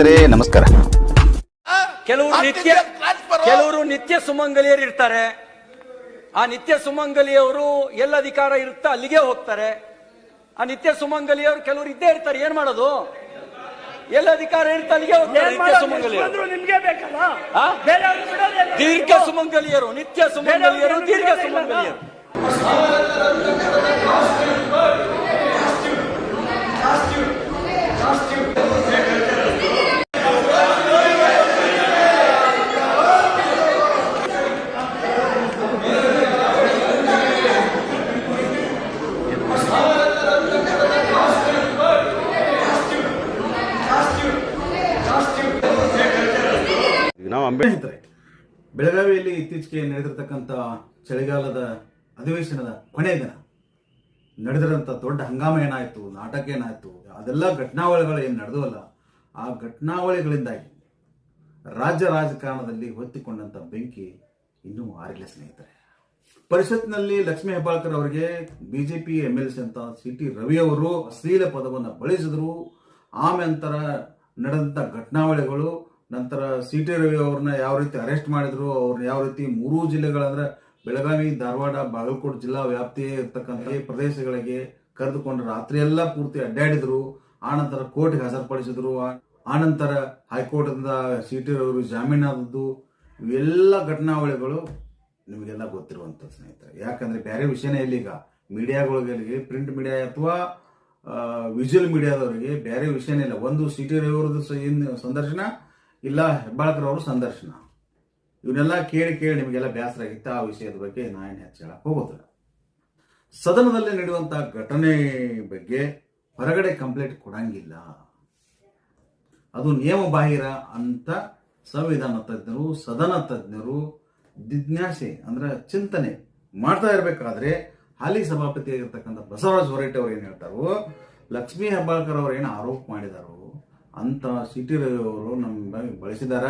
ಸ್ನೇಹಿತರೆ ನಮಸ್ಕಾರ. ಕೆಲವರು ನಿತ್ಯ ಕೆಲವರು ನಿತ್ಯ ಸುಮಂಗಲಿಯರು ಇರ್ತಾರೆ. ಆ ನಿತ್ಯ ಸುಮಂಗಲಿಯವರು ಎಲ್ಲ ಅಧಿಕಾರ ಇರುತ್ತಾ ಅಲ್ಲಿಗೆ ಹೋಗ್ತಾರೆ. ಆ ನಿತ್ಯ ಸುಮಂಗಲಿಯವರು ಕೆಲವರು ಇದ್ದೇ ಇರ್ತಾರೆ ಏನ್ ಮಾಡೋದು? ಎಲ್ಲ ಅಧಿಕಾರ ಇರುತ್ತೆ ಅಲ್ಲಿಗೆ ಹೋಗ್ತಾರೆ ನಿತ್ಯ? ಸುಮಂಗಲಿಯರು. ಆ? ದೀರ್ಘ ಸುಮಂಗಲಿಯರು ನಿತ್ಯ ಸುಮಂಗಲಿಯರು ದೀರ್ಘ ಸುಮಂಗಲಿಯರು ನಾವು ಅಂಬೇ ಸ್ನೇಹಿತರೆ ಬೆಳಗಾವಿಯಲ್ಲಿ ಇತ್ತೀಚೆಗೆ ನಡೆದಿರ್ತಕ್ಕಂಥ ಅಧಿವೇಶನದ ಕೊನೆಯ ದಿನ ನಡೆದಿರೋಂಥ ದೊಡ್ಡ ಹಂಗಾಮ ಏನಾಯಿತು, ನಾಟಕ ಏನಾಯಿತು, ಅದೆಲ್ಲ ಘಟನಾವಳಿಗಳು ಏನು ನಡೆದವಲ್ಲ ಆ ಘಟನಾವಳಿಗಳಿಂದಾಗಿ ರಾಜ್ಯ ರಾಜಕಾರಣದಲ್ಲಿ ಹೊತ್ತಿಕೊಂಡಂಥ ಬೆಂಕಿ ಇನ್ನೂ ಆರಿಲ್ಲ ಸ್ನೇಹಿತರೆ. ಪರಿಷತ್ನಲ್ಲಿ ಲಕ್ಷ್ಮೀ ಹೆಬ್ಬಾಳ್ಕರ್ ಅವರಿಗೆ ಬಿಜೆಪಿ ಎಂ ಎಲ್ ಸಿ ಅಂತ ಸಿ ಟಿ ರವಿ ಅವರು ಅಶ್ಲೀಲ ಪದವನ್ನು ಬಳಸಿದ್ರು. ಆಮೇಂತರ ನಡೆದಂಥ ಘಟನಾವಳಿಗಳು, ನಂತರ ಸಿ ಟಿ ರವಿ ಅವ್ರನ್ನ ಯಾವ ರೀತಿ ಅರೆಸ್ಟ್ ಮಾಡಿದ್ರು, ಅವ್ರನ್ನ ಯಾವ ರೀತಿ ಮೂರು ಜಿಲ್ಲೆಗಳಂದ್ರೆ ಬೆಳಗಾವಿ, ಧಾರವಾಡ, ಬಾಗಲಕೋಟೆ ಜಿಲ್ಲಾ ವ್ಯಾಪ್ತಿ ಇರ್ತಕ್ಕಂಥ ಪ್ರದೇಶಗಳಿಗೆ ಕರೆದುಕೊಂಡು ರಾತ್ರಿ ಎಲ್ಲ ಪೂರ್ತಿ ಅಡ್ಡಾಡಿದ್ರು. ಆನಂತರ ಕೋರ್ಟ್ಗೆ ಹಾಜರುಪಡಿಸಿದ್ರು. ಆನಂತರ ಟಿ ಜಾಮೀನು ಜಾಮೀನಾದದ್ದು ಇವೆಲ್ಲ ಘಟನಾವಳಿಗಳು ನಿಮಗೆಲ್ಲ ಗೊತ್ತಿರುವಂಥ ಸ್ನೇಹಿತರೆ. ಯಾಕಂದ್ರೆ ಬೇರೆ ವಿಷಯನೇ ಇಲ್ಲ ಈಗ. ಮೀಡಿಯಾಗಳಿಗೆ, ಪ್ರಿಂಟ್ ಮೀಡಿಯಾ ಅಥವಾ ವಿಜುವಲ್ ಮೀಡಿಯಾದವರಿಗೆ ಬೇರೆ ವಿಷಯನೇ ಇಲ್ಲ. ಒಂದು ಸಿ ಟಿ ಏನ್ ಸಂದರ್ಶನ ಇಲ್ಲ. ಹೆಬ್ಬಾಳ್ಕರ್ ಅವರು ಸಂದರ್ಶನ. ಇವನ್ನೆಲ್ಲ ಕೇಳಿ ಕೇಳಿ ನಿಮಗೆಲ್ಲ ಬೇಸರ ಆಗಿತ್ತ ಆ ವಿಷಯದ ಬಗ್ಗೆ ನಾನು ಹೆಚ್ಚು ಹೇಳಕ್ ಹೋಗೋದಿಲ್ಲ. ಸದನದಲ್ಲಿ ನಡೆಯುವಂಥ ಘಟನೆ ಬಗ್ಗೆ ಹೊರಗಡೆ ಕಂಪ್ಲೇಂಟ್ ಕೊಡಂಗಿಲ್ಲ. ಅದು ನಿಯಮ ಬಾಹಿರ ಅಂತ ಸಂವಿಧಾನ ತಜ್ಞರು, ಸದನ ತಜ್ಞರು ಜಿಜ್ಞಾಸೆ ಅಂದ್ರೆ ಚಿಂತನೆ ಮಾಡ್ತಾ ಇರಬೇಕಾದ್ರೆ ಹಾಲಿ ಸಭಾಪತಿ ಆಗಿರ್ತಕ್ಕಂಥ ಬಸವರಾಜ ಹೊರಟ್ಟಿ ಅವ್ರು ಏನು ಹೇಳ್ತಾರೋ, ಲಕ್ಷ್ಮೀ ಹೆಬ್ಬಾಳ್ಕರ್ ಅವ್ರು ಏನು ಆರೋಪ ಮಾಡಿದಾರೋ ಅಂತ ಸಿಟಿ ರವಿ ಅವರು ನಮ್ಮ ಬಳಸಿದಾರ.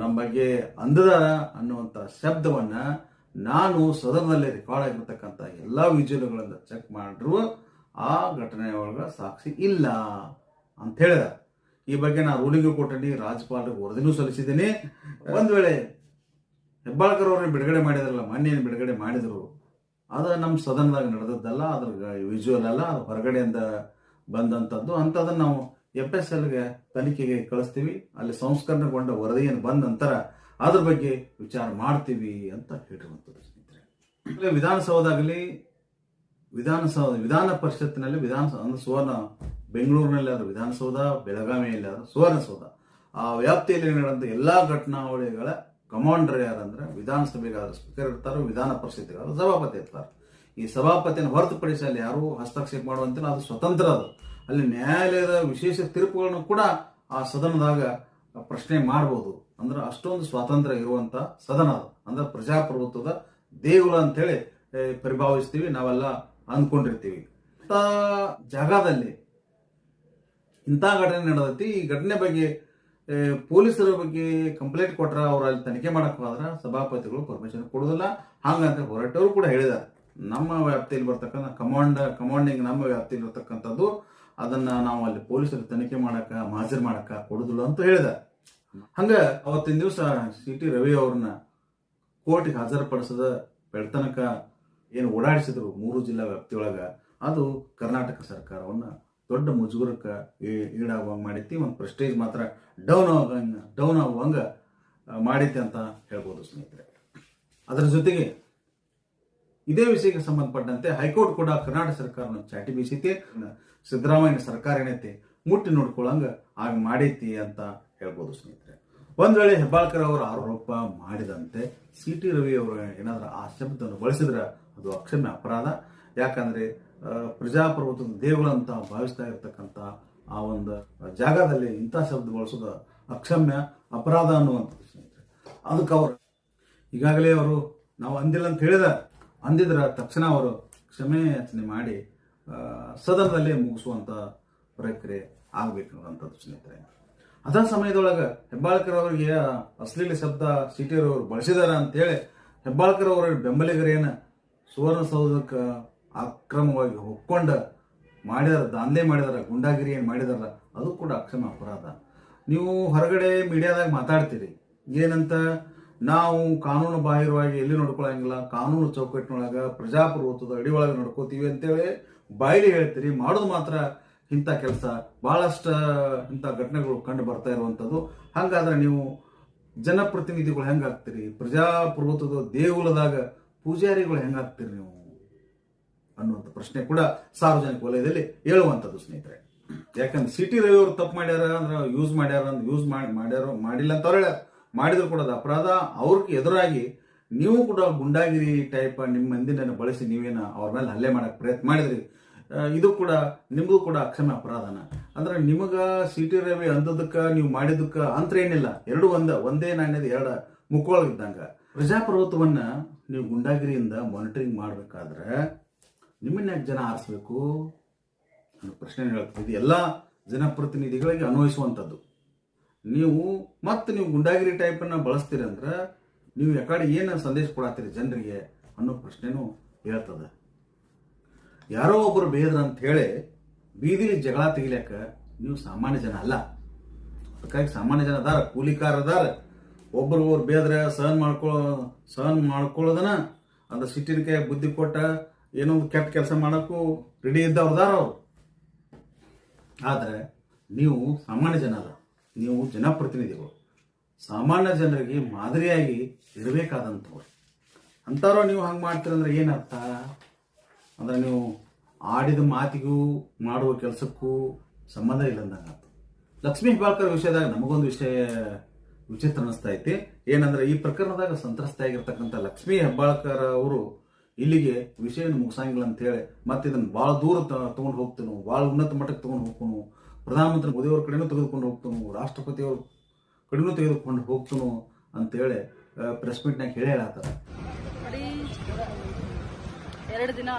ನಮ್ಮ ಬಗ್ಗೆ ಅಂದದಾರ ಅನ್ನುವಂಥ ಶಬ್ದವನ್ನ ನಾನು ಸದನದಲ್ಲಿ ರೆಕಾರ್ಡ್ ಆಗಿರ್ತಕ್ಕಂಥ ಎಲ್ಲ ವಿಜುವಲ್ಗಳಿಂದ ಚೆಕ್ ಮಾಡ್ರು, ಆ ಘಟನೆ ಒಳಗೆ ಸಾಕ್ಷಿ ಇಲ್ಲ ಅಂತ ಹೇಳಿದ. ಈ ಬಗ್ಗೆ ನಾನು ರೂಲಿಂಗ್ ಕೊಟ್ಟನಿ ರಾಜ್ಯಪಾಲರಿಗೆ ವರದಿನೂ ಸಲ್ಲಿಸಿದ್ದೀನಿ. ಒಂದು ವೇಳೆ ಹೆಬ್ಬಾಳ್ಕರ್ ಅವ್ರನ್ನ ಬಿಡುಗಡೆ ಮಾಡಿದ್ರಲ್ಲ ಮೊನ್ನೆ ಬಿಡುಗಡೆ ಮಾಡಿದ್ರು, ಅದು ನಮ್ಮ ಸದನದಾಗ ನಡೆದದ್ದಲ್ಲ, ಅದ್ರ ವಿಜುವಲ್ ಅಲ್ಲ, ಅದು ಹೊರಗಡೆಯಿಂದ ಬಂದಂಥದ್ದು ಅಂಥದ್ದನ್ನು ನಾವು ಎಫ್ ಎಸ್ ಎಲ್ಗೆ ತನಿಖೆಗೆ ಕಳಿಸ್ತೀವಿ, ಅಲ್ಲಿ ಸಂಸ್ಕರಣೆಗೊಂಡ ವರದಿಯನ್ನು ಬಂದ ನಂತರ ಅದ್ರ ಬಗ್ಗೆ ವಿಚಾರ ಮಾಡ್ತೀವಿ ಅಂತ ಹೇಳಿರುವಂಥದ್ದು ಸ್ನೇಹಿತರೆ. ವಿಧಾನಸೌಧಾಗಲಿ ವಿಧಾನಸೌಧ, ವಿಧಾನ ಪರಿಷತ್ತಿನಲ್ಲಿ ವಿಧಾನ ಅಂದ್ರೆ ಸುವರ್ಣ, ಬೆಂಗಳೂರಿನಲ್ಲಿ ಆದ್ರೆ ವಿಧಾನಸೌಧ, ಬೆಳಗಾವಿಯಲ್ಲಿ ಆದ್ರೆ ಸುವರ್ಣಸೌಧ. ಆ ವ್ಯಾಪ್ತಿಯಲ್ಲಿ ನಡೆದಂತ ಎಲ್ಲಾ ಘಟನಾವಳಿಗಳ ಕಮಾಂಡರ್ ಯಾರಂದ್ರೆ ವಿಧಾನಸಭೆಗಾದ್ರೆ ಸ್ಪೀಕರ್ ಇರ್ತಾರೆ, ವಿಧಾನ ಪರಿಷತ್ತಿಗಾದ್ರೆ ಸಭಾಪತಿ ಇರ್ತಾರೆ. ಈ ಸಭಾಪತಿಯನ್ನು ಹೊರತುಪಡಿಸಿ ಅಲ್ಲಿ ಯಾರು ಹಸ್ತಕ್ಷೇಪ ಮಾಡುವಂತಿಲ್ಲ, ಅದು ಸ್ವತಂತ್ರ ಅದು. ಅಲ್ಲಿ ನ್ಯಾಯಾಲಯದ ವಿಶೇಷ ತೀರ್ಪುಗಳನ್ನು ಕೂಡ ಆ ಸದನದಾಗ ಪ್ರಶ್ನೆ ಮಾಡಬಹುದು ಅಂದ್ರೆ ಅಷ್ಟೊಂದು ಸ್ವಾತಂತ್ರ್ಯ ಇರುವಂತ ಸದನ ಅದು. ಅಂದ್ರೆ ಪ್ರಜಾಪ್ರಭುತ್ವದ ದೇಗುಲ ಅಂತೇಳಿ ಹೇಳಿ ಪರಿಭಾವಿಸ್ತೀವಿ, ನಾವೆಲ್ಲ ಅಂದ್ಕೊಂಡಿರ್ತೀವಿ. ಇಂಥ ಜಾಗದಲ್ಲಿ ಇಂಥ ಘಟನೆ ನಡೆದೈತಿ. ಈ ಘಟನೆ ಬಗ್ಗೆ ಪೊಲೀಸರ ಬಗ್ಗೆ ಕಂಪ್ಲೇಂಟ್ ಕೊಟ್ರ ಅವ್ರ ಅಲ್ಲಿ ತನಿಖೆ ಮಾಡಕ್ ಹೋದ್ರ ಸಭಾಪತಿಗಳು ಪರ್ಮಿಷನ್ ಕೊಡೋದಿಲ್ಲ. ಹಂಗಂತ ಹೊರಟವರು ಕೂಡ ಹೇಳಿದ್ದಾರೆ. ನಮ್ಮ ವ್ಯಾಪ್ತಿಯಲ್ಲಿ ಬರ್ತಕ್ಕಂಥ ಕಮಾಂಡ್, ಕಮಾಂಡಿಂಗ್ ನಮ್ಮ ವ್ಯಾಪ್ತಿಯಲ್ಲಿ ಇರ್ತಕ್ಕಂಥದ್ದು ಅದನ್ನ ನಾವು ಅಲ್ಲಿ ಪೊಲೀಸರು ತನಿಖೆ ಮಾಡಕ ಹಾಜರು ಮಾಡಕ ಕೊಡುದಿಲ್ಲ ಅಂತ ಹೇಳಿದ. ಹಂಗ ಅವತ್ತಿನ ದಿವಸ ಸಿ ಟಿ ರವಿ ಅವ್ರನ್ನ ಕೋರ್ಟ್ಗೆ ಹಾಜರುಪಡಿಸದ ಬೆಳ್ತನಕ ಏನು ಓಡಾಡಿಸಿದ್ರು ಮೂರು ಜಿಲ್ಲಾ ವ್ಯಾಪ್ತಿಯೊಳಗ. ಅದು ಕರ್ನಾಟಕ ಸರ್ಕಾರವನ್ನ ದೊಡ್ಡ ಮುಜುಗರಕ್ಕೆ ಈಡಾಗುವಂಗೆ ಮಾಡೈತಿ ಒಂದು ಪ್ರೆಸ್ಟೇಜ್ ಮಾತ್ರ ಡೌನ್ ಆಗಂಗ ಡೌನ್ ಆಗುವಂಗ ಮಾಡೈತಿ ಅಂತ ಹೇಳ್ಬೋದು ಸ್ನೇಹಿತರೆ. ಅದರ ಜೊತೆಗೆ ಇದೇ ವಿಷಯಕ್ಕೆ ಸಂಬಂಧಪಟ್ಟಂತೆ ಹೈಕೋರ್ಟ್ ಕೂಡ ಕರ್ನಾಟಕ ಸರ್ಕಾರವನ್ನು ಚಾಟಿ ಬೀಸೈತಿ. ಸಿದ್ದರಾಮಯ್ಯ ಸರ್ಕಾರ ಏನೈತಿ? ಮುಟ್ಟಿ ನೋಡ್ಕೊಳ್ಳಂಗ ಆಗ ಮಾಡೈತಿ ಅಂತ ಹೇಳ್ಬೋದು ಸ್ನೇಹಿತರೆ. ಒಂದ್ ವೇಳೆ ಹೆಬ್ಬಾಳ್ಕರ್ ಅವರು ಆರೋಪ ಮಾಡಿದಂತೆ ಸಿ ಟಿ ರವಿ ಅವರು ಏನಾದ್ರೂ ಆ ಶಬ್ದವನ್ನು ಬಳಸಿದ್ರೆ ಅದು ಅಕ್ಷಮ್ಯ ಅಪರಾಧ. ಯಾಕಂದ್ರೆ ಪ್ರಜಾಪ್ರಭುತ್ವದ ಅಂತ ಭಾವಿಸ್ತಾ ಇರತಕ್ಕಂತ ಆ ಒಂದು ಜಾಗದಲ್ಲಿ ಇಂಥ ಶಬ್ದ ಬಳಸೋದು ಅಕ್ಷಮ್ಯ ಅಪರಾಧ ಅನ್ನುವಂಥದ್ದು ಸ್ನೇಹಿತರೆ. ಅದಕ್ಕೆ ಅವರು ಈಗಾಗಲೇ ಅವರು ನಾವು ಅಂದಿಲ್ಲ ಅಂತ ಹೇಳಿದ ಅಂದಿದ್ರ ತಕ್ಷಣ ಅವರು ಕ್ಷಮೆ ಯಾಚನೆ ಮಾಡಿ ಸದನದಲ್ಲೇ ಮುಗಿಸುವಂತ ಪ್ರಕ್ರಿಯೆ ಆಗ್ಬೇಕು ಅನ್ನುವಂಥದ್ದು ಸ್ನೇಹಿತರೆ. ಅದ ಸಮಯದೊಳಗೆ ಹೆಬ್ಬಾಳ್ಕರ್ ಅವರಿಗೆ ಅಶ್ಲೀಲ ಶಬ್ದ ಸಿಟಿಯವರು ಬಳಸಿದಾರ ಅಂತೇಳಿ ಹೆಬ್ಬಾಳ್ಕರ್ ಅವರ ಬೆಂಬಲಿಗರೇನ ಸುವರ್ಣಸೌಧಕ್ಕೆ ಅಕ್ರಮವಾಗಿ ಒಪ್ಕೊಂಡ ಮಾಡಿದಾರ ದಾಂಧೆ ಮಾಡಿದಾರ ಗುಂಡಾಗಿರಿ ಏನು ಮಾಡಿದಾರ, ಅದು ಕೂಡ ಅಕ್ಷಮ ಅಪರಾಧ. ನೀವು ಹೊರಗಡೆ ಮೀಡಿಯಾದಾಗ ಮಾತಾಡ್ತೀರಿ. ಏನಂತ? ನಾವು ಕಾನೂನು ಬಾಹಿರವಾಗಿ ಎಲ್ಲಿ ನೋಡ್ಕೊಳ್ಳಂಗಿಲ್ಲ ಕಾನೂನು ಚೌಕಟ್ಟಿನೊಳಗ ಪ್ರಜಾಪ್ರಭುತ್ವದ ಅಡಿ ಒಳಗೆ ನಡ್ಕೋತೀವಿ ಅಂತೇಳಿ ಬಾಯಿಲಿ ಹೇಳ್ತೀರಿ. ಮಾಡೋದು ಮಾತ್ರ ಇಂಥ ಕೆಲಸ. ಬಹಳಷ್ಟು ಇಂಥ ಘಟನೆಗಳು ಕಂಡು ಬರ್ತಾ ಇರುವಂಥದ್ದು. ಹಾಗಾದ್ರೆ ನೀವು ಜನಪ್ರತಿನಿಧಿಗಳು ಹೆಂಗಾಗ್ತೀರಿ ಪ್ರಜಾಪ್ರಭುತ್ವದ ದೇಗುಲದಾಗ ಪೂಜಾರಿಗಳು ಹೆಂಗಾಗ್ತೀರಿ ನೀವು ಅನ್ನುವಂಥ ಪ್ರಶ್ನೆ ಕೂಡ ಸಾರ್ವಜನಿಕ ವಲಯದಲ್ಲಿ ಹೇಳುವಂಥದ್ದು ಸ್ನೇಹಿತರೆ. ಯಾಕಂದ್ರೆ ಸಿಟಿ ರವಿ ಅವರು ತಪ್ಪು ಮಾಡ್ಯಾರ ಅಂದ್ರೆ ಯೂಸ್ ಮಾಡ್ಯಾರ ಅಂದ್ರೆ ಯೂಸ್ ಮಾಡಿ ಮಾಡ್ಯಾರ ಮಾಡಿಲ್ಲ ಅಂತ ಅವ್ರು ಹೇಳ್ಯಾರ. ಮಾಡಿದ್ರು ಕೂಡ ಅದು ಅಪರಾಧ. ಅವ್ರಿಗೆ ಎದುರಾಗಿ ನೀವು ಕೂಡ ಗುಂಡಾಗಿರಿ ಟೈಪ್ ನಿಮ್ಮ ಮಂದಿನ ಬಳಸಿ ನೀವೇನ ಅವ್ರ ಮೇಲೆ ಹಲ್ಲೆ ಮಾಡಕ್ಕೆ ಪ್ರಯತ್ನ ಮಾಡಿದ್ರಿ. ಇದು ಕೂಡ ನಿಮಗೂ ಕೂಡ ಅಕ್ಷಮ್ಯ ಅಪರಾಧನ. ಅಂದ್ರೆ ನಿಮಗೆ ಸಿ ಟಿ ರವಿ ಅಂದದಕ್ಕೆ ನೀವು ಮಾಡಿದ್ದಕ್ಕೆ ಅಂತ ಏನಿಲ್ಲ. ಎರಡು ಒಂದ, ಒಂದೇ ನಾಣ್ಯದ ಎರಡು ಮುಖೊಳಗಿದ್ದಂಗ ಪ್ರಜಾಪ್ರಭುತ್ವವನ್ನು ನೀವು ಗುಂಡಾಗಿರಿಯಿಂದ ಮಾನಿಟರಿಂಗ್ ಮಾಡ್ಬೇಕಾದ್ರೆ ನಿಮ್ಮನ್ನ ಯಾಕೆ ಜನ ಆರಿಸ್ಬೇಕು? ಅನ್ನೋ ಪ್ರಶ್ನೆ ಹೇಳ್ತೀವಿ. ಇದು ಎಲ್ಲ ಜನಪ್ರತಿನಿಧಿಗಳಿಗೆ ಅನ್ವಯಿಸುವಂಥದ್ದು ನೀವು ಮತ್ತೆ ನೀವು ಗುಂಡಾಗಿರಿ ಟೈಪನ್ನು ಬಳಸ್ತೀರಿ ಅಂದ್ರೆ ನೀವು ಯಾಕಡೆ ಏನು ಸಂದೇಶ ಕೊಡತ್ತೀರಿ ಜನರಿಗೆ ಅನ್ನೋ ಪ್ರಶ್ನೆನೂ ಹೇಳ್ತದೆ. ಯಾರೋ ಒಬ್ಬರು ಬೇದ್ರ ಅಂತ ಹೇಳಿ ಬೀದಿಲಿ ಜಗಳ ತೆಗಿಲಿಕ್ಕ ನೀವು ಸಾಮಾನ್ಯ ಜನ ಅಲ್ಲ. ಅದಕ್ಕಾಗಿ ಸಾಮಾನ್ಯ ಜನ ಅದಾರ, ಕೂಲಿಕಾರ ಅದಾರ. ಒಬ್ರು ಒಬ್ರು ಬೇದ್ರೆ ಸಹನ್ ಮಾಡ್ಕೊ, ಸಹನ್ ಮಾಡ್ಕೊಳ್ಳೋದನ್ನ ಅಂದ್ರೆ ಸಿಟ್ಟಿನ ಕೈ ಬುದ್ಧಿ ಕೊಟ್ಟ ಏನೋ ಕೆಟ್ಟ ಕೆಲಸ ಮಾಡೋಕ್ಕೂ ರೆಡಿ ಇದ್ದವ್ರದಾರ ಅವ್ರು. ಆದರೆ ನೀವು ಸಾಮಾನ್ಯ ಜನ ಅಲ್ಲ. ನೀವು ಜನಪ್ರತಿನಿಧಿಗಳು, ಸಾಮಾನ್ಯ ಜನರಿಗೆ ಮಾದರಿಯಾಗಿ ಇರಬೇಕಾದಂಥವ್ರು. ಅಂಥವ್ರು ನೀವು ಹಂಗೆ ಮಾಡ್ತೀರಂದ್ರೆ ಏನರ್ಥ? ಅಂದ್ರೆ ನೀವು ಆಡಿದ ಮಾತಿಗೂ, ಮಾಡುವ ಕೆಲಸಕ್ಕೂ ಸಂಬಂಧ ಇಲ್ಲ ಅಂದಂಗೆ ಆಯ್ತು ಲಕ್ಷ್ಮೀ ಹೆಬ್ಬಾಳ್ಕರ್ ವಿಷಯದಾಗ ನಮಗೊಂದು ವಿಷಯ ವಿಚಿತ್ರ ಅನ್ನಿಸ್ತಾ ಐತಿ ಏನಂದ್ರೆ ಈ ಪ್ರಕರಣದಾಗ ಸಂತ್ರಸ್ತೆಯಾಗಿರ್ತಕ್ಕಂಥ ಲಕ್ಷ್ಮೀ ಹೆಬ್ಬಾಳ್ಕರ್ ಅವರು ಇಲ್ಲಿಗೆ ವಿಷಯ ಮುಗಿಸಂಗಿಲ್ಲ ಅಂತ ಹೇಳಿ ಮತ್ತೆ ಇದನ್ನ ಭಾಳ ದೂರ ತಗೊಂಡು ಹೋಗ್ತನು ಭಾಳ ಉನ್ನತ ಮಟ್ಟಕ್ಕೆ ತೊಗೊಂಡು ಹೋಗ್ತನು ಪ್ರಧಾನಮಂತ್ರಿ ಮೋದಿಯವ್ರ ಕಡೆನೂ ತೆಗೆದುಕೊಂಡು ಹೋಗ್ತನು, ರಾಷ್ಟ್ರಪತಿಯವ್ರ ಕಡೆನೂ ತೆಗೆದುಕೊಂಡು ಹೋಗ್ತನು ಅಂತೇಳಿ ಪ್ರೆಸ್ ಮೀಟ್ನಾಗ ಹೇಳಿ ಹೇಳತ್ತಾರ ಎರಡು ದಿನ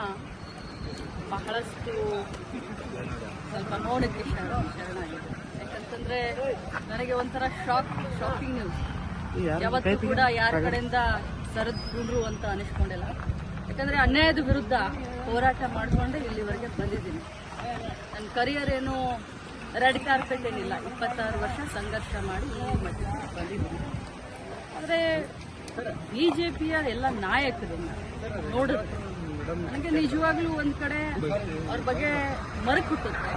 ಬಹಳಷ್ಟು ಸ್ವಲ್ಪ ನೋಡಕ್ಕೆ ಯಾಕಂತಂದ್ರೆ ನನಗೆ ಒಂಥರ ಶಾಕ್ ಶಾಕಿಂಗ್ ನ್ಯೂಸ್ ಯಾವತ್ತೂ ಕೂಡ ಯಾರ ಕಡೆಯಿಂದ ಸರಿದ್ರು ಅಂತ ಅನಿಸ್ಕೊಂಡಿಲ್ಲ. ಯಾಕಂದ್ರೆ ಅನ್ಯಾಯದ ವಿರುದ್ಧ ಹೋರಾಟ ಮಾಡಿಕೊಂಡೆ ಇಲ್ಲಿವರೆಗೆ ಬಂದಿದ್ದೀನಿ. ನನ್ನ ಕರಿಯರ್ ಏನು ರೆಡ್ ಕಾರ್ಪೆಟ್ ಏನಿಲ್ಲ, ಇಪ್ಪತ್ತಾರು ವರ್ಷ ಸಂಘರ್ಷ ಮಾಡಿ ಈ ಮಟ್ಟಕ್ಕೆ ಬಂದಿದ್ದೀವಿ. ಆದರೆ ಬಿಜೆಪಿಯ ಎಲ್ಲ ನಾಯಕರನ್ನ ನೋಡಿದ್ರು ನನಗೆ ನಿಜವಾಗ್ಲೂ ಒಂದು ಕಡೆ ಅವ್ರ ಬಗ್ಗೆ ಮರಕುಟ್ಟುತ್ತೆ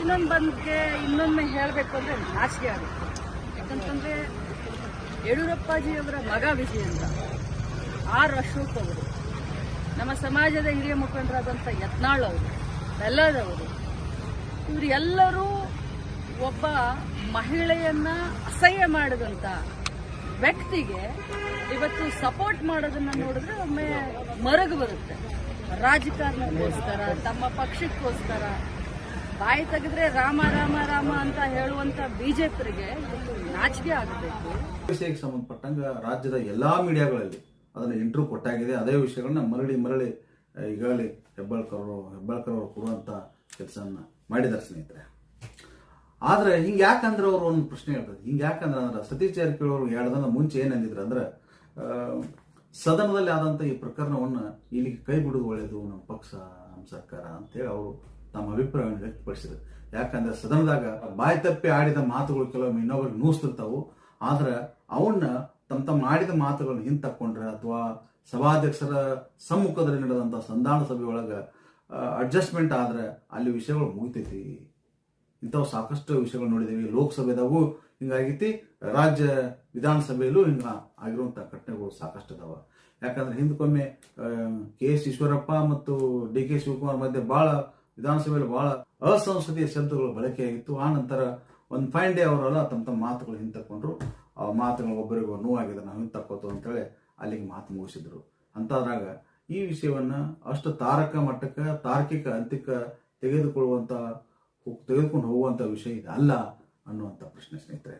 ಇನ್ನೊಂದು ಬಂದ್ಗೆ ಇನ್ನೊಮ್ಮೆ ಹೇಳಬೇಕು ಅಂದ್ರೆ ನಾಚಿಕೆ ಆಗುತ್ತೆ. ಯಾಕಂತಂದ್ರೆ ಯಡಿಯೂರಪ್ಪಾಜಿಯವರ ಮಗ ವಿಜಯ ಅಂತ ಆರ್ ಅಶೋಕ್ ಅವರು, ನಮ್ಮ ಸಮಾಜದ ಹಿರಿಯ ಮುಖಂಡರಾದಂಥ ಯತ್ನಾಳ್ ಅವರು ಬೆಲ್ಲದವರು ಇವರು ಎಲ್ಲರೂ ಒಬ್ಬ ಮಹಿಳೆಯನ್ನ ಅಸಹ್ಯ ಮಾಡಿದಂತ ವ್ಯಕ್ತಿಗೆ ಇವತ್ತು ಸಪೋರ್ಟ್ ಮಾಡೋದನ್ನ ನೋಡಿದ್ರೆ ಒಮ್ಮೆ ಮರಗು ಬರುತ್ತೆ. ರಾಜಕಾರಣಕ್ಕೋಸ್ಕರ, ತಮ್ಮ ಪಕ್ಷಕ್ಕೋಸ್ಕರ. ಬಾಯಿ ತೆಗೆದ್ರೆ ರಾಮ ರಾಮ ರಾಮ ಅಂತ ಹೇಳುವಂತ ಬಿಜೆಪಿಗೆ ನಾಚಿಕೆ ಆಗಬೇಕು. ವಿಷಯಕ್ಕೆ ಸಂಬಂಧಪಟ್ಟಂಗ ರಾಜ್ಯದ ಎಲ್ಲಾ ಮೀಡಿಯಾಗಳಲ್ಲಿ ಅದನ್ನ ಇಂಟರ್ವ್ಯೂ ಕೊಟ್ಟಾಗಿದೆ. ಅದೇ ವಿಷಯಗಳನ್ನ ಮರಳಿ ಮರಳಿ ಈಗಾಗಲೇ ಹೆಬ್ಬಾಳ್ಕರ್ ಹೆಬ್ಬಾಳ್ಕರ್ ಅವರು ಕೊಡುವಂತ ಕೆಲಸವನ್ನ ಮಾಡಿದ್ದಾರೆ ಸ್ನೇಹಿತರೆ. ಆದ್ರೆ ಹಿಂಗೆ ಯಾಕಂದ್ರೆ ಅವರು ಒಂದು ಪ್ರಶ್ನೆ ಹೇಳ್ತಾರೆ. ಹಿಂಗೆ ಯಾಕಂದ್ರೆ ಅಂದ್ರೆ ಸತೀಶ್ ಜಾರಕಿಹೊಳಿ ಅವರು ಹೇಳ್ದನ್ನ ದಿನ ಮುಂಚೆ ಏನಂದಿದ್ರು ಅಂದ್ರೆ ಸದನದಲ್ಲಿ ಆದಂಥ ಈ ಪ್ರಕರಣವನ್ನು ಇಲ್ಲಿಗೆ ಕೈ ಬಿಡೋದು ಒಳ್ಳೆಯದು ನಮ್ಮ ಪಕ್ಷ, ನಮ್ಮ ಸರ್ಕಾರ ಅಂತೇಳಿ ಅವರು ತಮ್ಮ ಅಭಿಪ್ರಾಯವನ್ನು ವ್ಯಕ್ತಪಡಿಸಿದರು ಯಾಕಂದ್ರೆ ಸದನದಾಗ ಬಾಯಿ ತಪ್ಪಿ ಆಡಿದ ಮಾತುಗಳು ಕೆಲವೊಮ್ಮೆ ಇನ್ನೊಬ್ಬರು ನೂಸ್ತಿರ್ತಾವು. ಆದ್ರೆ ಅವನ್ನ ತಮ್ಮ ತಮ್ಮ ಆಡಿದ ಮಾತುಗಳನ್ನು ಹಿಂತಕ್ಕೊಂಡ್ರೆ ಅಥವಾ ಸಭಾಧ್ಯಕ್ಷರ ಸಮ್ಮುಖದಲ್ಲಿ ನಡೆದಂಥ ಸಂಧಾನ ಸಭೆಯೊಳಗೆ ಅಡ್ಜಸ್ಟ್ಮೆಂಟ್ ಆದ್ರೆ ಅಲ್ಲಿ ವಿಷಯಗಳು ಮುಗಿತೈತಿ. ಇಂಥವು ಸಾಕಷ್ಟು ವಿಷಯಗಳು ನೋಡಿದ್ದೀವಿ ಲೋಕಸಭೆದಾಗೂ ಹಿಂಗಾಗೈತಿ, ರಾಜ್ಯ ವಿಧಾನಸಭೆಯಲ್ಲೂ ಹಿಂಗ ಆಗಿರುವಂಥ ಘಟನೆಗಳು ಸಾಕಷ್ಟು ಅದಾವ. ಯಾಕಂದ್ರೆ ಹಿಂದಕ್ಕೊಮ್ಮೆ ಕೆ ಎಸ್ ಈಶ್ವರಪ್ಪ ಮತ್ತು ಡಿ ಕೆ ಶಿವಕುಮಾರ್ ಮಧ್ಯೆ ಬಹಳ ವಿಧಾನಸಭೆಯಲ್ಲಿ ಬಹಳ ಅಸಂಸದೀಯ ಶಬ್ದಗಳು ಬಳಕೆಯಾಗಿತ್ತು. ಆ ನಂತರ ಒಂದು ಫೈನ್ ಡೇ ಅವರೆಲ್ಲ ತಮ್ಮ ತಮ್ಮ ಮಾತುಗಳು ಹಿಂತಕೊಂಡ್ರು. ಆ ಮಾತುಗಳು ಒಬ್ಬರಿಗೂ ನೋವಾಗಿದೆ ನಾವು ಹಿಂತಕ್ಕೋತು ಅಂತೇಳಿ ಅಲ್ಲಿಗೆ ಮಾತು ಮುಗಿಸಿದ್ರು. ಅಂತಾದಾಗ ಈ ವಿಷಯವನ್ನ ಅಷ್ಟು ತಾರಕ ಮಟ್ಟಕ್ಕೆ, ತಾರ್ಕಿಕ ಅಂತಿಕ ತೆಗೆದುಕೊಳ್ಳುವಂತ ತೆಗೆದುಕೊಂಡು ಹೋಗುವಂತ ವಿಷಯ ಇದು ಅಲ್ಲ ಅನ್ನುವಂಥ ಪ್ರಶ್ನೆ ಸ್ನೇಹಿತರೆ.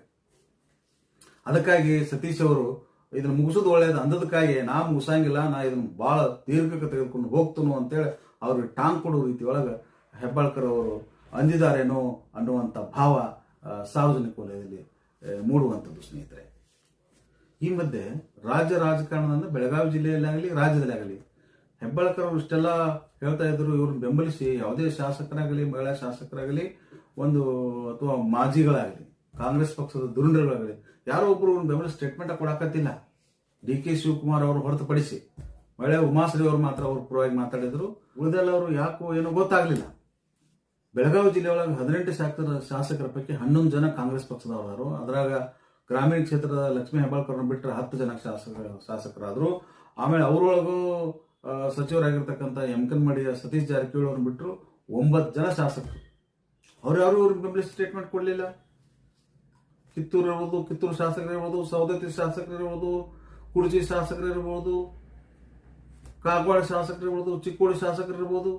ಅದಕ್ಕಾಗಿ ಸತೀಶ್ ಅವರು ಇದನ್ನ ಮುಗಿಸೋದು ಒಳ್ಳೆಯದು ಅಂದದಕ್ಕಾಗಿ ನಾ ಮುಗಿಸಂಗಿಲ್ಲ, ನಾ ಇದನ್ನು ಬಹಳ ದೀರ್ಘಕ್ಕೆ ತೆಗೆದುಕೊಂಡು ಹೋಗ್ತನು ಅಂತೇಳಿ ಅವ್ರಿಗೆ ಟಾಂಗ್ ಕೊಡೋ ರೀತಿ ಒಳಗೆ ಹೆಬ್ಬಾಳ್ಕರ್ ಅವರು ಅಂದಿದ್ದಾರೇನೋ ಅನ್ನುವಂಥ ಭಾವ ಸಾರ್ವಜನಿಕ ವಲಯದಲ್ಲಿ ಮೂಡುವಂಥದ್ದು ಸ್ನೇಹಿತರೆ. ಈ ಮಧ್ಯೆ ರಾಜ್ಯ ರಾಜಕಾರಣದಿಂದ ಬೆಳಗಾವಿ ಜಿಲ್ಲೆಯಲ್ಲಾಗಲಿ ರಾಜ್ಯದಲ್ಲಿ ಆಗಲಿ ಹೆಬ್ಬಾಳ್ಕರ್ ಅವರು ಇಷ್ಟೆಲ್ಲ ಹೇಳ್ತಾ ಇದ್ರು ಇವ್ರನ್ನ ಬೆಂಬಲಿಸಿ, ಯಾವುದೇ ಶಾಸಕರಾಗಲಿ ಮಹಿಳಾ ಶಾಸಕರಾಗಲಿ, ಒಂದು ಅಥವಾ ಮಾಜಿಗಳಾಗಲಿ, ಕಾಂಗ್ರೆಸ್ ಪಕ್ಷದ ದುರಂಡರುಗಳಾಗಲಿ, ಯಾರೋ ಒಬ್ರು ಬೆಂಬಲ ಸ್ಟೇಟ್ಮೆಂಟ್ ಕೊಡಕತ್ತಿಲ್ಲ. ಡಿ ಕೆ ಶಿವಕುಮಾರ್ ಅವರು ಹೊರತುಪಡಿಸಿ, ಮಹಿಳೆ ಉಮಾಶ್ರೀ ಅವರು ಮಾತ್ರ ಅವ್ರ ಪರವಾಗಿ ಮಾತಾಡಿದ್ರು. ಉಳಿದೆಲ್ಲವರು ಯಾಕೋ ಏನೋ ಗೊತ್ತಾಗಲಿಲ್ಲ. ಬೆಳಗಾವಿ ಜಿಲ್ಲೆ ಒಳಗೆ ಹದಿನೆಂಟು ಶಾಸಕರ ಶಾಸಕರ ಪೈಕಿ ಹನ್ನೊಂದು ಜನ ಕಾಂಗ್ರೆಸ್ ಪಕ್ಷದವರು ಅದ್ರಾಗ ಗ್ರಾಮೀಣ ಕ್ಷೇತ್ರದ ಲಕ್ಷ್ಮೀ ಹೆಬ್ಬಾಳ್ಕರ್ನ ಬಿಟ್ಟರೆ ಹತ್ತು ಜನ ಶಾಸಕ, ಶಾಸಕರಾದರು. ಆಮೇಲೆ ಅವರೊಳಗೂ ಸಚಿವರಾಗಿರ್ತಕ್ಕಂಥ ಎಂ ಕನ್ಮಡಿಯ ಸತೀಶ್ ಜಾರಕಿಹೊಳಿ ಬಿಟ್ಟರು ಒಂಬತ್ತು ಜನ ಶಾಸಕರು. ಅವ್ರು ಯಾರು ಅವ್ರಿಗೆ ಬೆಂಬಲಿಸಿ ಸ್ಟೇಟ್ಮೆಂಟ್ ಕೊಡಲಿಲ್ಲ? ಕಿತ್ತೂರು ಇರ್ಬೋದು ಕಿತ್ತೂರು ಶಾಸಕರಿರ್ಬೋದು, ಸವದತ್ತಿ ಶಾಸಕರಿರ್ಬೋದು, ಕುಡಚಿ ಶಾಸಕರಿರ್ಬೋದು, ಕಾಗವಾಡ ಶಾಸಕರಿರ್ಬೋದು, ಚಿಕ್ಕೋಡಿ ಶಾಸಕರಿರ್ಬೋದು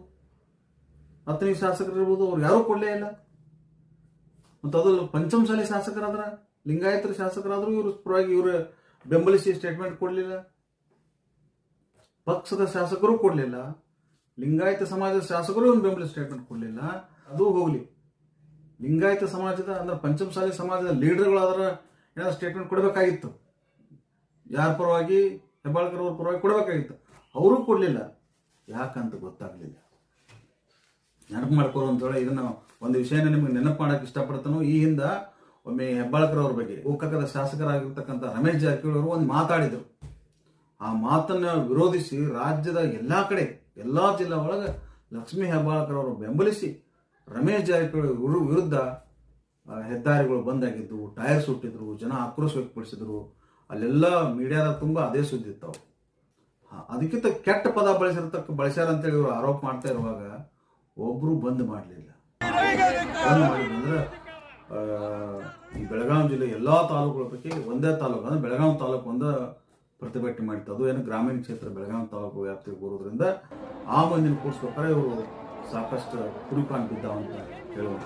ಅತ್ತನಿ ಶಾಸಕರಿರ್ಬೋದು, ಅವ್ರು ಯಾರೂ ಕೊಡಲೇ ಇಲ್ಲ. ಮತ್ತು ಅದು ಪಂಚಮಸಾಲಿ ಶಾಸಕರಾದ್ರ, ಲಿಂಗಾಯತರ ಶಾಸಕರಾದರೂ ಇವರು ಪರವಾಗಿ ಇವರು ಬೆಂಬಲಿಸಿ ಸ್ಟೇಟ್ಮೆಂಟ್ ಕೊಡಲಿಲ್ಲ. ಪಕ್ಷದ ಶಾಸಕರು ಕೊಡಲಿಲ್ಲ, ಲಿಂಗಾಯತ ಸಮಾಜದ ಶಾಸಕರು ಒಂದು ಬೆಂಬಲ ಸ್ಟೇಟ್ಮೆಂಟ್ ಕೊಡಲಿಲ್ಲ, ಅದು ಹೋಗ್ಲಿ. ಲಿಂಗಾಯತ ಸಮಾಜದ, ಅಂದ್ರೆ ಪಂಚಮಸಾಲಿ ಸಮಾಜದ ಲೀಡರ್ಗಳಾದ್ರ ಏನಾದ್ರು ಸ್ಟೇಟ್ಮೆಂಟ್ ಕೊಡಬೇಕಾಗಿತ್ತು. ಯಾರ ಪರವಾಗಿ? ಹೆಬ್ಬಾಳ್ಕರ್ ಅವ್ರ ಪರವಾಗಿ ಕೊಡಬೇಕಾಗಿತ್ತು. ಅವರು ಕೊಡಲಿಲ್ಲ. ಯಾಕಂತ ಗೊತ್ತಾಗಲಿಲ್ಲ. ನೆನಪು ಮಾಡ್ಕೊಳ್ಳೋ ಅಂತೇಳಿ ಇದನ್ನು ಒಂದು ವಿಷಯನ ನಿಮಗೆ ನೆನಪು ಮಾಡಕ್ಕೆ ಇಷ್ಟಪಡ್ತಾನೋ. ಈ ಹಿಂದೆ ಒಮ್ಮೆ ಹೆಬ್ಬಾಳ್ಕರ್ ಅವ್ರ ಬಗ್ಗೆ ಗೋಕಾಕದ ಶಾಸಕರಾಗಿರ್ತಕ್ಕಂಥ ರಮೇಶ್ ಜಾರಕಿಹೊಳಿ ಅವರು ಒಂದು ಮಾತಾಡಿದರು. ಆ ಮಾತನ್ನ ವಿರೋಧಿಸಿ ರಾಜ್ಯದ ಎಲ್ಲಾ ಕಡೆ, ಎಲ್ಲಾ ಜಿಲ್ಲಾ ಒಳಗೆ ಲಕ್ಷ್ಮೀ ಹೆಬ್ಬಾಳ್ಕರ್ ಅವರು ಬೆಂಬಲಿಸಿ ರಮೇಶ್ ಜಾರಕಿಹೊಳಿ ವಿರು- ವಿರುದ್ಧ ಹೆದ್ದಾರಿಗಳು ಬಂದಾಗಿದ್ದವು ಟೈರ್ ಸುಟ್ಟಿದ್ರು ಜನ ಆಕ್ರೋಶ ವ್ಯಕ್ತಪಡಿಸಿದ್ರು. ಅಲ್ಲೆಲ್ಲ ಮೀಡಿಯಾದಾಗ ತುಂಬಾ ಅದೇ ಸುದ್ದಿ ಇತ್ತು ಅದಕ್ಕಿಂತ ಕೆಟ್ಟ ಪದ ಬಳಸಿರ್ತಕ್ಕ ಬಳಸ್ಯಾರ ಅಂತೇಳಿ ಇವರು ಆರೋಪ ಮಾಡ್ತಾ ಇರುವಾಗ ಒಬ್ರು ಬಂದ್ ಮಾಡಲಿಲ್ಲ. ಅಂದ್ರೆ ಈ ಬೆಳಗಾವಿ ಜಿಲ್ಲೆ ಎಲ್ಲಾ ತಾಲೂಕುಗಳ ಪೈಕಿ ಒಂದೇ ತಾಲೂಕು, ಅಂದ್ರೆ ಬೆಳಗಾವಿ ತಾಲೂಕು ಒಂದ ಪ್ರತಿಭಟನೆ ಮಾಡಿತ್ತು. ಅದು ಏನು ಗ್ರಾಮೀಣ ಕ್ಷೇತ್ರ, ಬೆಳಗಾವಿ ತಾಲೂಕು ವ್ಯಾಪ್ತಿಗೆ ಬರೋದ್ರಿಂದ ಆ ಮಂದಿನ ಕೂಡಿಸ್ಬೇಕಾದ್ರೆ ಇವರು ಸಾಕಷ್ಟು ಕುಡಿಪಾನ್ ಬಿದ್ದಾವ ಅಂತ ಹೇಳುವಂತ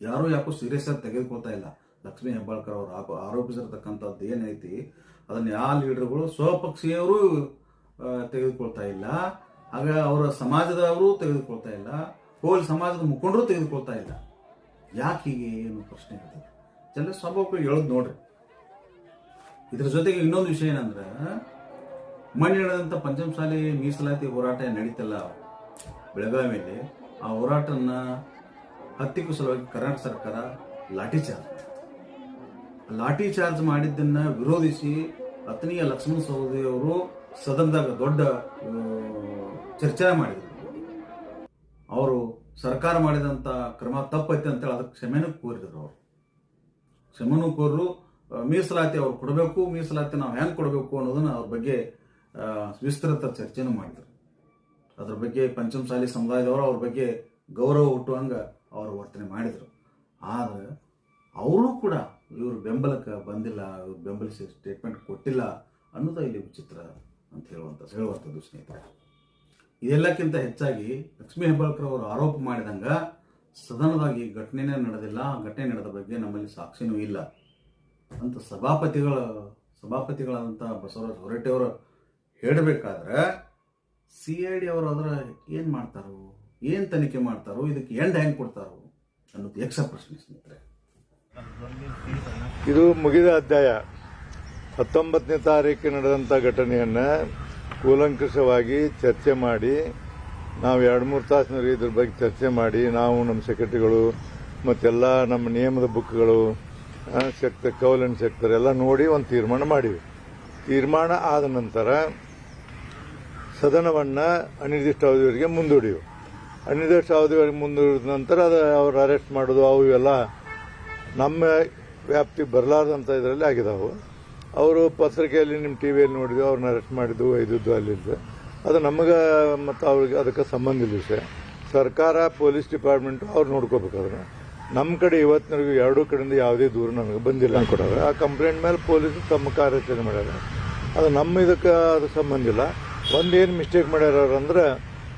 ಯಾರು ಯಾಕೋ ಸೀರಿಯಸ್ ಆಗಿ ತೆಗೆದುಕೊಳ್ತಾ ಇಲ್ಲ. ಲಕ್ಷ್ಮೀ ಹೆಬ್ಬಾಳ್ಕರ್ ಅವರು ಆಪ- ಆರೋಪಿಸಿರ್ತಕ್ಕಂಥದ್ದು ಏನೈತಿ, ಅದನ್ನ ಯಾವ ಲೀಡರ್ಗಳು ಸ್ವಪಕ್ಷೀಯವರು ತೆಗೆದುಕೊಳ್ತಾ ಇಲ್ಲ. ಆಗ ಅವರ ಸಮಾಜದವರು ತೆಗೆದುಕೊಳ್ತಾ ಇಲ್ಲ. ಹೋಲ್ ಸಮಾಜದ ಮುಖಂಡರು ತೆಗೆದುಕೊಳ್ತಾ ಇಲ್ಲ. ಯಾಕೆ ಹೀಗೆ ಏನು ಪ್ರಶ್ನೆ ಇರ್ತದೆ ಜನ ಸ್ವಭಾವ ಹೇಳೋದು ನೋಡ್ರಿ. ಇದ್ರ ಜೊತೆಗೆ ಇನ್ನೊಂದು ವಿಷಯ ಏನಂದ್ರೆ ಮಣ್ಣಿಡದಂತ ಪಂಚಮಸಾಲಿ ಮೀಸಲಾತಿ ಹೋರಾಟ ನಡೀತಲ್ಲ ಬೆಳಗಾವಿಯಲ್ಲಿ, ಆ ಹೋರಾಟನ ಹತ್ತಿಕ್ಕೂ ಸಲುವಾಗಿ ಕರ್ನಾಟಕ ಸರ್ಕಾರ ಲಾಠಿ ಚಾರ್ಜ್ ಲಾಠಿ ಚಾರ್ಜ್ ಮಾಡಿದ್ದನ್ನ ವಿರೋಧಿಸಿ ಅತನಿಯ ಲಕ್ಷ್ಮಣ ಸಹೋದರಿ ಅವರು ಸದನದಾಗ ದೊಡ್ಡ ಚರ್ಚೆ ಮಾಡಿದರು. ಅವರು ಸರ್ಕಾರ ಮಾಡಿದಂತ ಕ್ರಮ ತಪ್ಪೈತೆ ಅಂತೇಳಿ ಅದಕ್ಕೆ ಕ್ಷಮೆನೂ ಕೋರಿದರು ಅವರು. ಕ್ಷಮೆನೂ ಕೋರರು ಮೀಸಲಾತಿ ಅವ್ರು ಕೊಡಬೇಕು, ಮೀಸಲಾತಿ ನಾವು ಹೆಂಗೆ ಕೊಡಬೇಕು ಅನ್ನೋದನ್ನ ಅವ್ರ ಬಗ್ಗೆ ವಿಸ್ತೃತ ಚರ್ಚೆನೂ ಮಾಡಿದ್ರು. ಅದ್ರ ಬಗ್ಗೆ ಪಂಚಮಸಾಲಿ ಸಮುದಾಯದವರು ಅವ್ರ ಬಗ್ಗೆ ಗೌರವ ಹುಟ್ಟುವಂಗ ಅವರು ವರ್ತನೆ ಮಾಡಿದರು. ಆದ್ರೆ ಅವರು ಕೂಡ ಇವರು ಬೆಂಬಲಕ್ಕೆ ಬಂದಿಲ್ಲ, ಇವ್ರು ಬೆಂಬಲಿಸಿ ಸ್ಟೇಟ್ಮೆಂಟ್ ಕೊಟ್ಟಿಲ್ಲ ಅನ್ನೋದು ಇಲ್ಲಿ ವಿಚಿತ್ರ ಅಂತ ಹೇಳುವಂತ, ಹೇಳುವಂಥದ್ದು ಸ್ನೇಹಿತರೆ. ಇದೆಲ್ಲಕ್ಕಿಂತ ಹೆಚ್ಚಾಗಿ ಲಕ್ಷ್ಮೀ ಹೆಬ್ಬಾಳ್ಕರ್ ಅವರು ಆರೋಪ ಮಾಡಿದಂಗ ಸದನದಾಗಿ ಘಟನೆನೇ ನಡೆದಿಲ್ಲ ಘಟನೆ ನಡೆದ ಬಗ್ಗೆ ನಮ್ಮಲ್ಲಿ ಸಾಕ್ಷಿನೂ ಇಲ್ಲ. ಅಂತ ಸಭಾಪತಿಗಳ ಸಭಾಪತಿಗಳಾದಂಥ ಬಸವರಾಜ ಹೊರಟೆಯವರು ಹೇಳಬೇಕಾದ್ರೆ ಸಿ ಐ ಡಿ ಅವರು ಅದರ ಏನು ಮಾಡ್ತಾರೋ, ಏನು ತನಿಖೆ ಮಾಡ್ತಾರೋ, ಇದಕ್ಕೆ ಎಂಡ್ ಹೆಂಗೆ ಕೊಡ್ತಾರೋ ಅನ್ನೋದು ಯಕ್ಷ ಪ್ರಶ್ನೆ ಸ್ನೇಹಿತರೆ. ಇದು ಮುಗಿದ ಅಧ್ಯಾಯ. ಹತ್ತೊಂಬತ್ತನೇ ತಾರೀಕು ನಡೆದಂಥ ಘಟನೆಯನ್ನು ಕೂಲಂಕಷವಾಗಿ ಚರ್ಚೆ ಮಾಡಿ, ನಾವು ಎರಡು ಮೂರು ತಾಸಿನವರೆಗೆ ಇದ್ರ ಬಗ್ಗೆ ಚರ್ಚೆ ಮಾಡಿ, ನಾವು ನಮ್ಮ ಸೆಕ್ರೆಟರಿಗಳು ಮತ್ತೆಲ್ಲ ನಮ್ಮ ನಿಯಮದ ಬುಕ್ಗಳು ಸೆಕ್ಟರ್ ಕೌಲನ್ ಸೆಕ್ಟರ್ ಎಲ್ಲ ನೋಡಿ ಒಂದು ತೀರ್ಮಾನ ಮಾಡಿವೆ ತೀರ್ಮಾನ ಆದ ನಂತರ ಸದನವನ್ನು ಅನಿರ್ದಿಷ್ಟಾವಧಿವರೆಗೆ ಮುಂದೂಡಿವು ಅನಿರ್ದಿಷ್ಟಾವಧಿವರೆಗೆ ಮುಂದೂಡಿದ ನಂತರ ಅದು ಅವ್ರು ಅರೆಸ್ಟ್ ಮಾಡೋದು, ಅವು ಇವೆಲ್ಲ ನಮ್ಮ ವ್ಯಾಪ್ತಿ ಬರಲಾರ್ದಂಥ ಇದರಲ್ಲಿ ಆಗಿದಾವು. ಅವರು ಪತ್ರಿಕೆಯಲ್ಲಿ ನಿಮ್ಮ ಟಿ ವಿಯಲ್ಲಿ ನೋಡಿದ್ವಿ, ಅವ್ರನ್ನ ಅರೆಸ್ಟ್ ಮಾಡಿದ್ದು ಒಯ್ದಿದ್ದು ಅಲ್ಲಿದ್ದು ಅದು ನಮಗೆ ಮತ್ತು ಅವ್ರಿಗೆ ಅದಕ್ಕೆ ಸಂಬಂಧ ಇಲ್ಲ ವಿಷಯ ಸರ್ಕಾರ, ಪೊಲೀಸ್ ಡಿಪಾರ್ಟ್ಮೆಂಟು ಅವ್ರು ನೋಡ್ಕೋಬೇಕಾದ್ರೆ ನಮ್ಮ ಕಡೆ ಇವತ್ತಿನವರೆಗೂ ಎರಡೂ ಕಡೆಯಿಂದ ಯಾವುದೇ ದೂರ ನನಗೆ ಬಂದಿಲ್ಲ. ಕೊಡೋರು ಆ ಕಂಪ್ಲೇಂಟ್ ಮೇಲೆ ಪೊಲೀಸರು ತಮ್ಮ ಕಾರ್ಯಾಚರಣೆ ಮಾಡ್ಯಾರ. ಅದು ನಮ್ಮ ಇದಕ್ಕೆ ಅದು ಸಂಬಂಧ ಇಲ್ಲ. ಒಂದೇನು ಮಿಸ್ಟೇಕ್ ಮಾಡ್ಯಾರ ಅಂದ್ರೆ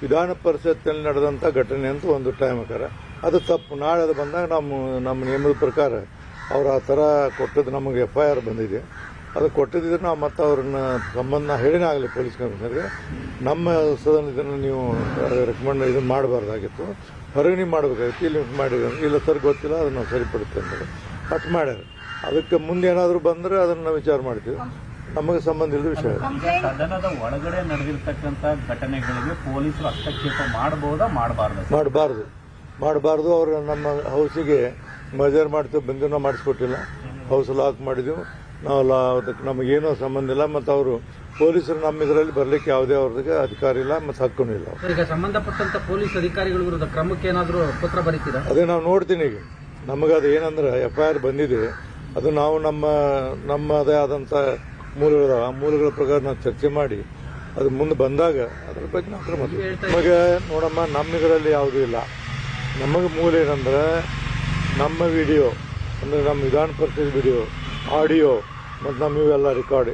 ವಿಧಾನ ಪರಿಷತ್ನಲ್ಲಿ ನಡೆದಂಥ ಘಟನೆ ಅಂತ ಒಂದು ಟೈಮ್ ಹಾಕಾರ ಅದು ತಪ್ಪು. ನಾಳೆ ಅದು ಬಂದಾಗ ನಮ್ಮ ನಮ್ಮ ನಿಯಮದ ಪ್ರಕಾರ ಅವ್ರು ಆ ಥರ ಕೊಟ್ಟದ್ದು ನಮಗೆ ಎಫ್ ಐ ಆರ್ ಬಂದಿದೆ. ಅದು ಕೊಟ್ಟಿದ್ರೆ ನಾವು ಮತ್ತೆ ಅವ್ರನ್ನ ಸಂಬಂಧ ಹೇಳಿನ ಆಗಲಿ ಪೊಲೀಸ್ ಕಮಿಷನರ್ಗೆ ನಮ್ಮ ಸದನ ಇದನ್ನು ನೀವು ರೆಕಮೆಂಡ್ ಇದನ್ನು ಮಾಡಬಾರ್ದಾಗಿತ್ತು. ಹೊರಗೆ ನೀವು ಮಾಡಬೇಕಾಗಿತ್ತು. ಇಲ್ಲಿ ಮಾಡಿದ್ರು. ಇಲ್ಲ ಸರ್ ಗೊತ್ತಿಲ್ಲ ಅದನ್ನು ನಾವು ಸರಿಪಡುತ್ತೆ ಅಂತ ಅಷ್ಟು ಮಾಡ್ಯಾರ. ಅದಕ್ಕೆ ಮುಂದೆ ಏನಾದರೂ ಬಂದರೆ ಅದನ್ನು ನಾವು ವಿಚಾರ ಮಾಡ್ತೀವಿ. ನಮಗೆ ಸಂಬಂಧ ಇಲ್ಲದ ವಿಷಯ ಸದನದ ಒಳಗಡೆ ನಡೆದಿರ್ತಕ್ಕಂಥ ಘಟನೆಗಳಿಗೆ ಪೊಲೀಸರು ಹಸ್ತಕ್ಷೇಪ ಮಾಡಬಹುದಾ ಮಾಡಬಾರ್ದು ಮಾಡಬಾರ್ದು. ಮಾಡಬಾರ್ದು. ಅವರು ನಮ್ಮ ಹೌಸಿಗೆ ಮಜರ್ ಮಾಡ್ತೀವಿ ಬಂದು ನಾವು ಮಾಡಿಸ್ಕೊಟ್ಟಿಲ್ಲ. ಹೌಸ್ ಲಾಕ್ ಮಾಡಿದೆವು. ನಾವು ಅದಕ್ಕೆ ನಮಗೇನೋ ಸಂಬಂಧ ಇಲ್ಲ. ಮತ್ತು ಅವರು ಪೊಲೀಸರು ನಮ್ಮ ಇದರಲ್ಲಿ ಬರಲಿಕ್ಕೆ ಯಾವುದೇ ಅವ್ರಿಗೆ ಅಧಿಕಾರ ಇಲ್ಲ ಮತ್ತು ಹಕ್ಕೂ ಇಲ್ಲ ಈಗ ಸಂಬಂಧಪಟ್ಟಂತ ಪೊಲೀಸ್ ಅಧಿಕಾರಿಗಳ ವಿರುದ್ಧ ಕ್ರಮಕ್ಕೆ ಏನಾದರೂ ಪತ್ರ ಬರೀತೀರಾ? ಅದೇ ನಾವು ನೋಡ್ತೀನಿ ಈಗ. ಅದು ಏನಂದ್ರೆ ಎಫ್ ಐ ಆರ್ ಬಂದಿದೆ. ಅದು ನಾವು ನಮ್ಮ ನಮ್ಮದೇ ಆದಂಥ ಮೂಲಗಳ ಆ ಮೂಲಗಳ ಪ್ರಕಾರ ನಾವು ಚರ್ಚೆ ಮಾಡಿ ಅದು ಮುಂದೆ ಬಂದಾಗ ಅದ್ರ ಬಗ್ಗೆ ನಾವು ಕ್ರಮ ನಮಗೆ ನೋಡಮ್ಮ ನಮ್ಮ ಇದರಲ್ಲಿ ಯಾವುದೂ ಇಲ್ಲ. ನಮಗೆ ಮೂಲ ಏನಂದ್ರೆ ನಮ್ಮ ವಿಡಿಯೋ ಅಂದರೆ ನಮ್ಮ ವಿಧಾನ ಪರಿಷತ್ ವಿಡಿಯೋ ಆಡಿಯೋ, ಮತ್ತು ನಮ್ಮ ಇವೆಲ್ಲ ರೆಕಾರ್ಡ್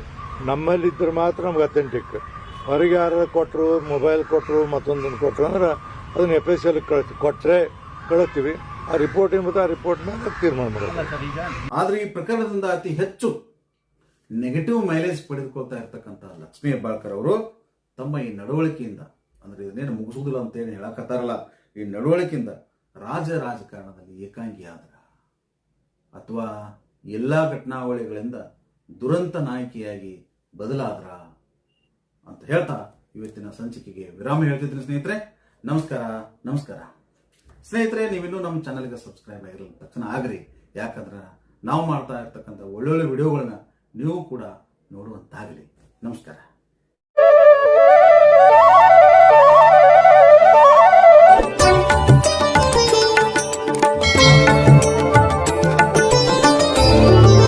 ನಮ್ಮಲ್ಲಿದ್ದರೆ ಮಾತ್ರ ನಮ್ಗೆ ಅಥೆಂಟಿಕ್ ಹೊರಗೆ ಯಾರು ಕೊಟ್ಟರು ಮೊಬೈಲ್ ಕೊಟ್ಟರು ಮತ್ತೊಂದನ್ನು ಕೊಟ್ಟರು ಅಂದ್ರೆ ಅದನ್ನು ಎಫ್ ಎಸ್ ಎಲ್ ಕಳಿಸಿ ಕೊಟ್ಟರೆ ಕಳಿಸ್ತೀವಿ. ಆ ರಿಪೋರ್ಟ್ ಏನ್ ಆ ರಿಪೋರ್ಟ್ ಮೇಲೆ ತೀರ್ಮಾನ ಮಾಡೋದು ಆದರೆ ಆದ್ರೆ ಈ ಪ್ರಕರಣದಿಂದ ಅತಿ ಹೆಚ್ಚು ನೆಗೆಟಿವ್ ಮೈಲೇಜ್ ಪಡೆದುಕೊಳ್ತಾ ಇರ್ತಕ್ಕಂಥ ಲಕ್ಷ್ಮೀ ಹೆಬ್ಬಾಳ್ಕರ್ ಅವರು ತಮ್ಮ ಈ ನಡವಳಿಕೆಯಿಂದ, ಅಂದ್ರೆ ಇದನ್ನೇನು ಮುಗಿಸುವುದಿಲ್ಲ ಅಂತ ಏನು ಹೇಳಕತ್ತಾರಲ್ಲ, ಈ ನಡವಳಿಕೆಯಿಂದ ರಾಜ ರಾಜಕಾರಣದಲ್ಲಿ ಏಕಾಂಗಿ ಆದ್ರ ಅಥವಾ ಎಲ್ಲಾ ಘಟನಾವಳಿಗಳಿಂದ ದುರಂತ ನಾಯಕಿಯಾಗಿ ಬದಲಾದ್ರ ಅಂತ ಹೇಳ್ತಾ ಇವತ್ತಿನ ಸಂಚಿಕೆಗೆ ವಿರಾಮ ಹೇಳ್ತಿದ್ರು ಸ್ನೇಹಿತರೆ. ನಮಸ್ಕಾರ ನಮಸ್ಕಾರ. ಸ್ನೇಹಿತರೆ, ನೀವಿನ್ನೂ ನಮ್ಮ ಚಾನಲ್ಗೆ ಸಬ್ಸ್ಕ್ರೈಬ್ ಆಗಿರಲಿ ತಕ್ಷಣ ಆಗ್ರಿ. ಯಾಕಂದ್ರೆ ನಾವು ಮಾಡ್ತಾ ಇರ್ತಕ್ಕಂಥ ಒಳ್ಳೊಳ್ಳೆ ವಿಡಿಯೋಗಳನ್ನ ನೀವು ಕೂಡ ನೋಡುವಂತಾಗಲಿ. ನಮಸ್ಕಾರ.